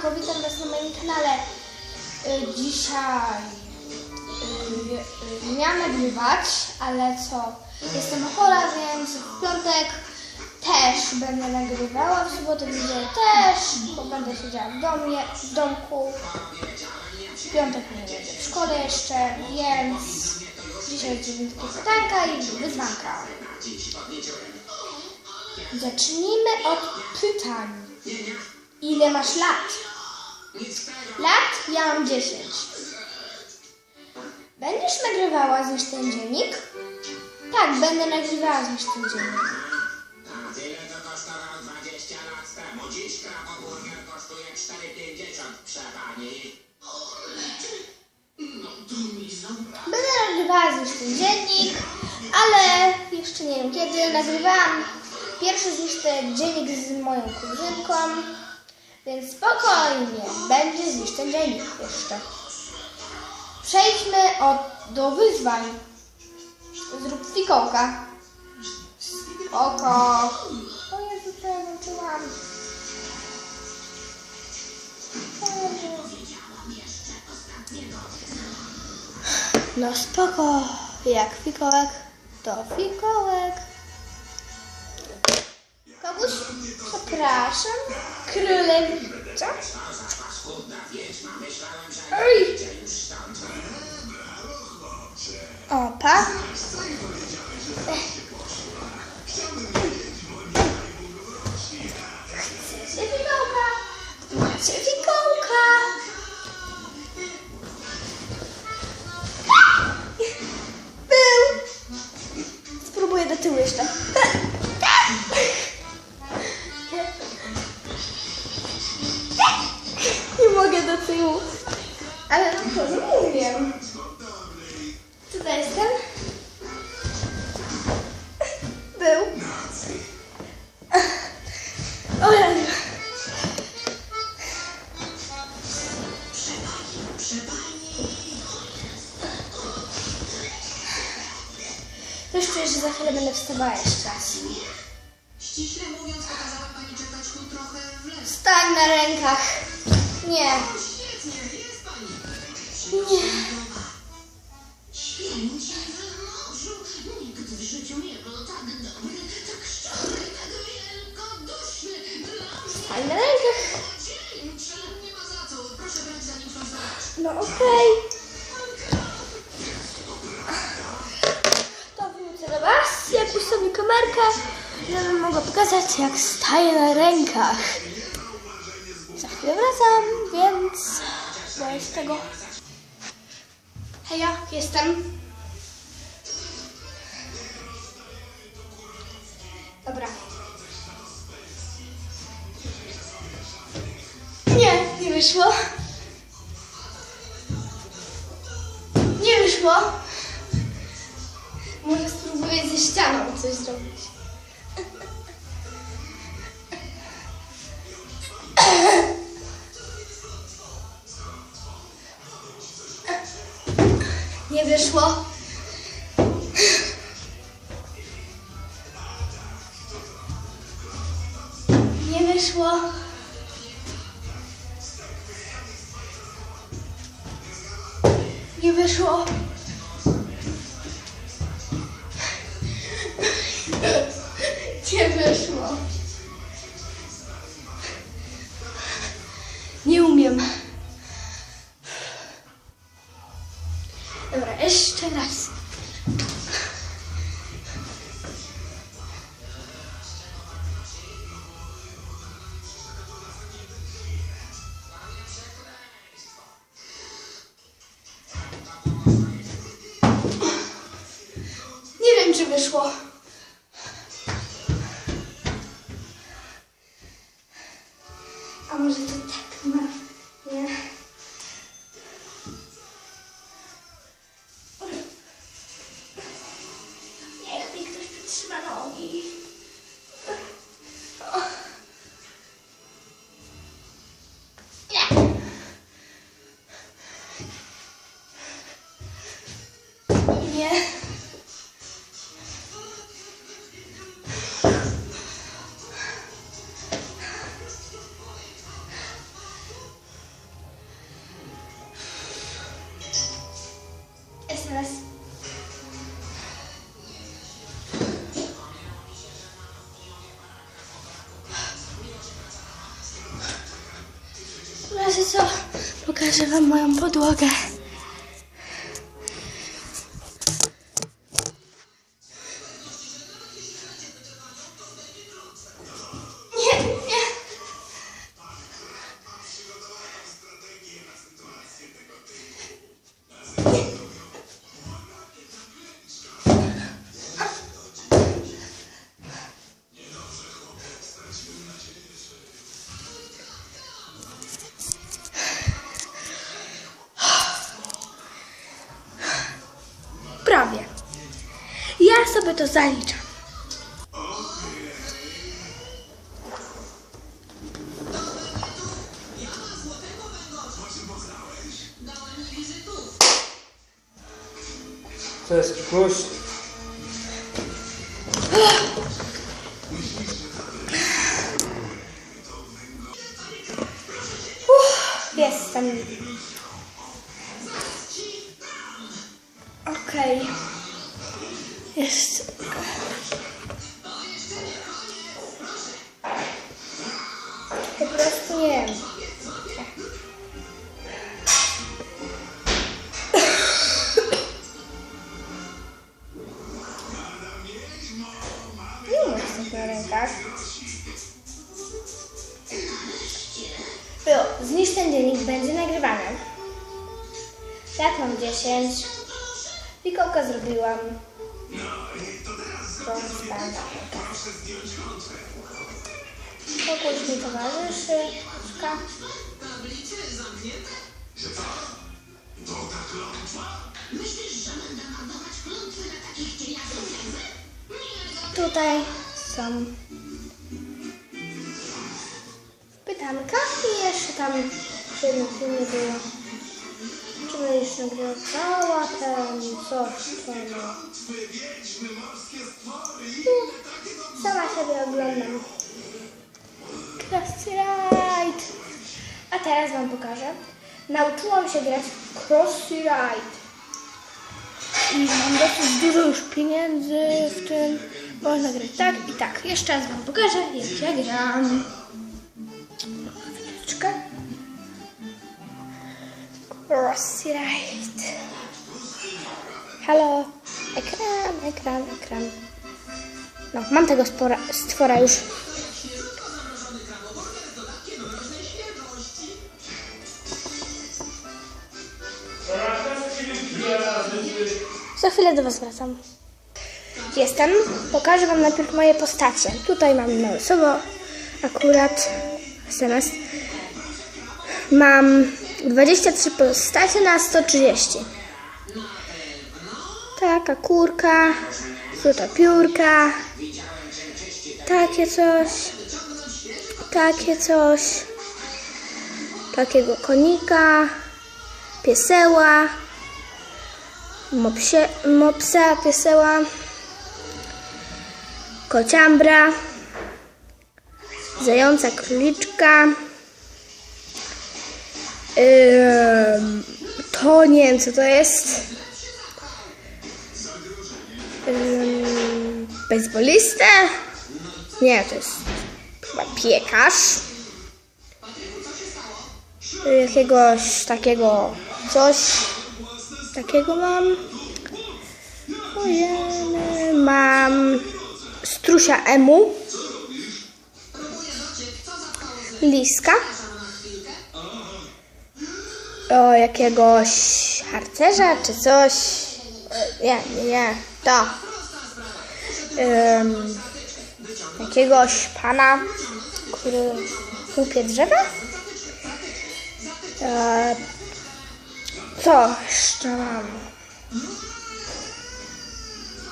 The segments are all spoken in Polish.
siemanko, witam Was na moim kanale. Y, Dzisiaj y, y, miałam nagrywać, ale co? Jestem chora, więc w piątek też będę nagrywała, w sobotę w niedzielę też, bo będę siedziała w domie, w domku. W piątek nie będę w szkole jeszcze, więc dzisiaj jest dziewiątka pytanka i wyzwanka. Zacznijmy od pytań. Ile masz lat? Lat? Ja mam 10. Będziesz nagrywała z ten dziennik? Tak, będę nagrywała z ten dziennik. Tyle to kosztowało 20 lat temu. Dziś kraboburger kosztuje 4,50 prze pani. To mi zabrać. Będę nagrywała z ten dziennik, ale jeszcze nie wiem kiedy. Nagrywałam pierwszy z ten dziennik z moją kuzynką, więc spokojnie, będzie zniszczyć ten dziennik jeszcze. Przejdźmy od, do wyzwań. Zrób fikołka. Oko. O Jezu, co ja włączyłam? No spoko, jak fikołek, to fikołek. Koguś, przepraszam, królewicza. Oj, opa. Chcecie fikołka? Macie fikołka. Był. Spróbuję do tyłu jeszcze. Już czuję, że za chwilę będę wstawała jeszcze. Ściśle mówiąc, pokazała pani czekać tu trochę w les. Stań na rękach. Nie. Świetnie, jest pani. Nie. Święcie morzu. Nigdy w życiu nie był tak dobry, tak szczery, tak wielkoduszny. Stań na rękach. dzięki. Nie ma za co. Proszę brać za nim coś zobaczyć. No okej. To wrócę do Was. Jak ustawię kamerkę, żebym mogła pokazać, jak staję na rękach. Za chwilę wracam, więc boję z tego. Heja, jestem. Dobra. Nie, nie wyszło. Nie wyszło. Może spróbuję ze ścianą coś zrobić. Nie wyszło. Nie wyszło. Nie wyszło. Nie wyszło. Nie umiem. Dobra, jeszcze raz. Nie wiem, czy wyszło. Razie co, pokażę Wam moją podłogę. Nie, to zaliczam. To jest klucz. 10. Fikołka zrobiłam. Konstanta. Pokój mi towarzyszy. Szka. Tutaj są pytanka i jeszcze tam w jednym było. Czy będziesz nagrywała ten coś tam. Tu sama sobie oglądam. Crossy Ride. A teraz wam pokażę. Nauczyłam się grać w Crossy Ride. I mam dosyć dużo już pieniędzy w tym. Można grać tak i tak. Jeszcze raz Wam pokażę, jak ja gram. Crossy Ride. Halo. Ekran, ekran, ekran. No, mam tego spora, stwora już. Za chwilę do Was wracam. Jestem. Pokażę Wam najpierw moje postacie. Tutaj mam na losowo akurat SMS. Mam 23 postacie na 130. Taka kurka, fruta piórka, takie coś, takie coś, takiego konika, pieseła, mopsie, mopsa, pieseła, kociambra, zająca króliczka, to nie wiem co to jest. Ym, Bejsbolistę? Nie, to jest chyba piekarz. Jakiegoś takiego coś takiego mam. Mam strusia emu. Liska. O jakiegoś harcerza czy coś. Nie, nie. To. Ym, jakiegoś pana, który łupie drzewa. E, co jeszcze mam?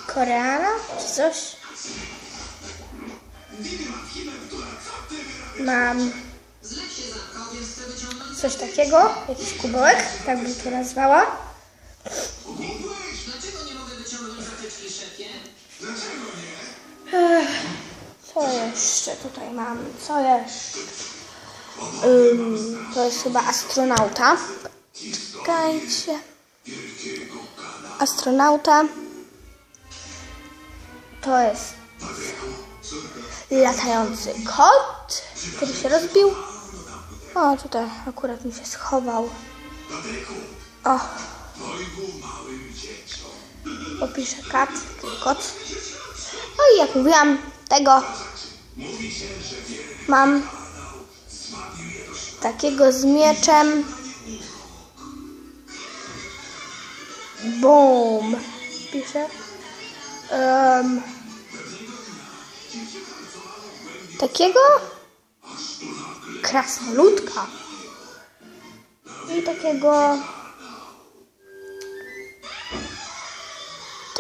Koreana czy coś? Mam coś takiego, jakiś kubełek, tak bym to nazwała. Ech, Co jeszcze tutaj mam? Co jeszcze? Ym, to jest chyba astronauta. Czekajcie. astronauta. To jest latający kot, który się rozbił. O, tutaj akurat mi się schował. O, opiszę kat, kot. No i jak mówiłam, tego mam takiego z mieczem. Boom. Piszę. Em, takiego krasnoludka. I takiego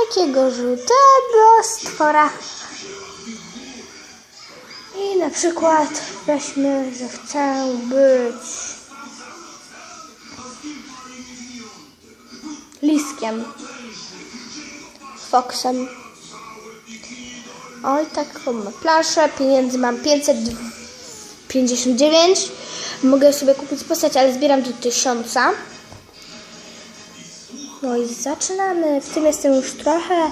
takiego żółtego stwora. I na przykład weźmy, że chcę być liskiem, foksem. Oj, taką mam planszę, pieniędzy mam 559. Mogę sobie kupić postać, ale zbieram do 1000. No i zaczynamy. W tym jestem już trochę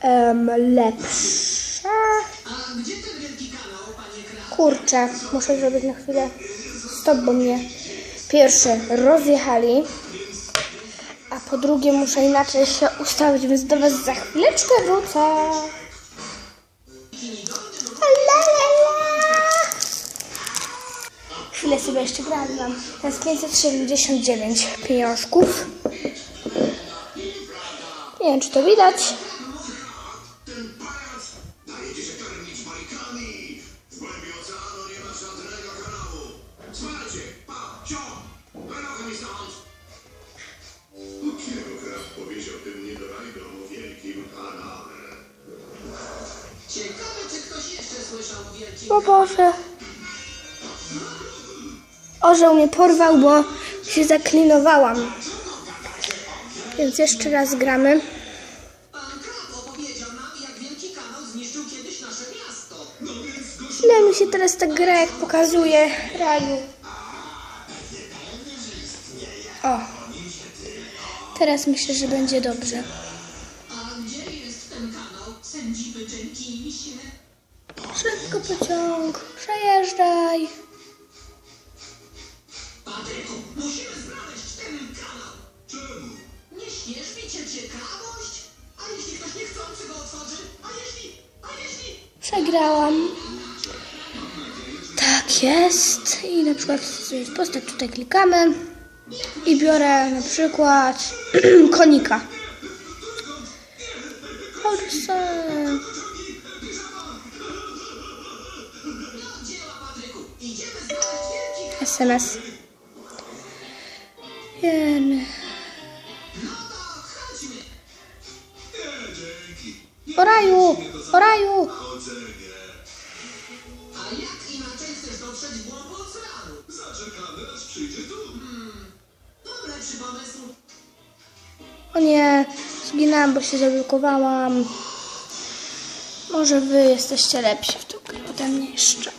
em, lepsza. Kurczę, muszę zrobić na chwilę stop, bo mnie pierwsze rozjechali, a po drugie muszę inaczej się ustawić, więc do Was za chwileczkę wrócę. Sobie jeszcze. Mam teraz 579 pieniążków. Nie wiem, czy to widać. O wielkim Orzeł mnie porwał, bo się zaklinowałam. Więc jeszcze raz gramy. Ile mi się teraz ta gra jak pokazuje raju. O. Teraz myślę, że będzie dobrze. Szybko pociąg. Przejeżdżaj. Musimy znaleźć ten kanał. Czemu? Nie śmiesz mi cię ciekawość? A jeśli ktoś niechcący go otworzy? A jeśli? A jeśli? Przegrałam. Tak jest. I na przykład jest postać tutaj klikamy. I biorę na przykład konika. Kanał. SMS. Jeden. To. O raju! O raju! A jak inaczej chcesz dotrzeć w głąb oceanu? Zaczekamy, aż przyjdzie tu. To lepszy pomysł. O nie, zginęłam, bo się zablokowałam. Może wy jesteście lepsi w grę ode mnie jeszcze.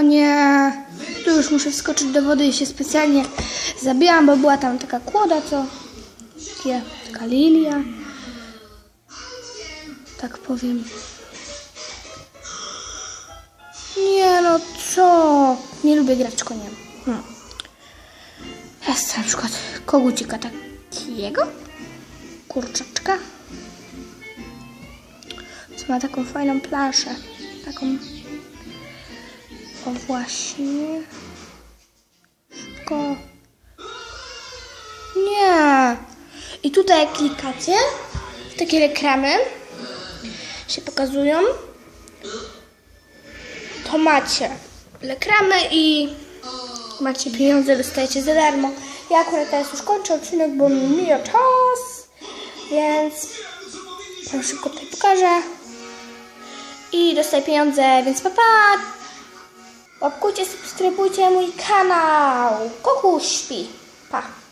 O nie, tu już muszę wskoczyć do wody i się specjalnie zabijałam, bo była tam taka kłoda, co... Takie, taka lilia. Tak powiem. Nie no, co? Nie lubię grać koniem. Hmm. Jest na przykład kogucika takiego. Kurczaczka. Co ma taką fajną planszę. Taką właśnie. Szybko. Nie. I tutaj jak klikacie, takie reklamy się pokazują. To macie reklamy i macie pieniądze, dostajecie za darmo. Ja akurat teraz już kończę odcinek, bo mi mija czas, więc szybko tutaj pokażę. I dostaję pieniądze, więc pa pa! Łapkujcie, subskrybujcie mój kanał. Koku śpi. Pa.